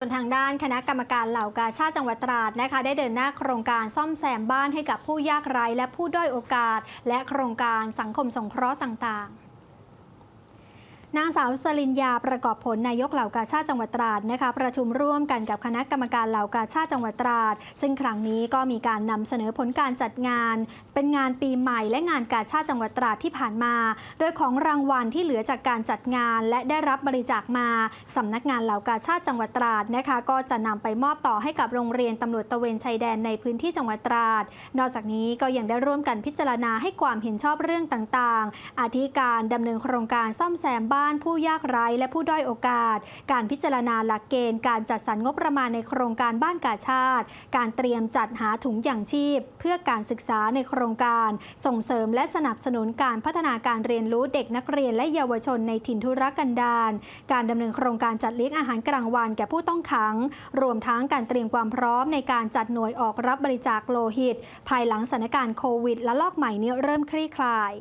ส่วนทางด้านคณะกรรมการเหล่ากาชาติจังหวัดตราดนะคะ ได้เดินหน้าโครงการซ่อมแซมบ้านให้กับผู้ยากไร้และผู้ด้อยโอกาส และโครงการสังคมสงเคราะห์ต่างๆ นางสาวสลินยาประกอบผลนายกเหล่ากาชาติจังหวัดตราดนะคะประชุมร่วมกันกับคณะกรรมการเหล่ากาชาติจังหวัดตราด ซึ่งครั้งนี้ก็มีการนำเสนอผลการจัดงาน เป็นงานปีใหม่และงานกาชาติจังหวัดตราดที่ผ่านมา โดยของรางวัลที่เหลือจากการจัดงานและได้รับบริจาคมาสำนักงานเหล่ากาชาติจังหวัดตราดนะคะก็จะนำไปมอบต่อให้กับโรงเรียนตำรวจตะเวนชายแดนในพื้นที่จังหวัดตราด นอกจากนี้ก็ยังได้ร่วมกันพิจารณาให้ความเห็นชอบเรื่องต่างๆ อาทิการดำเนินโครงการซ่อมแซมบ้านผู้ยากไร้และผู้ด้อยโอกาส การพิจารณาหลักเกณฑ์การจัดสรรงบประมาณในโครงการบ้านกาชาติ การเตรียมจัดหาถุงอย่างชีพ เพื่อการศึกษาในโครงการ ส่งเสริมและสนับสนุนการพัฒนาการเรียนรู้เด็กนักเรียนและเยาวชนในถิ่นทุรกันดารการดำเนินโครงการจัดเลี้ยงอาหารกลางวันแก่ผู้ต้องขัง รวมทั้งการเตรียมความพร้อมในการจัดหน่วยออกรับบริจาคโลหิต ภายหลังสถานการณ์โควิดและลอกใหม่นี้เริ่มคลี่คลาย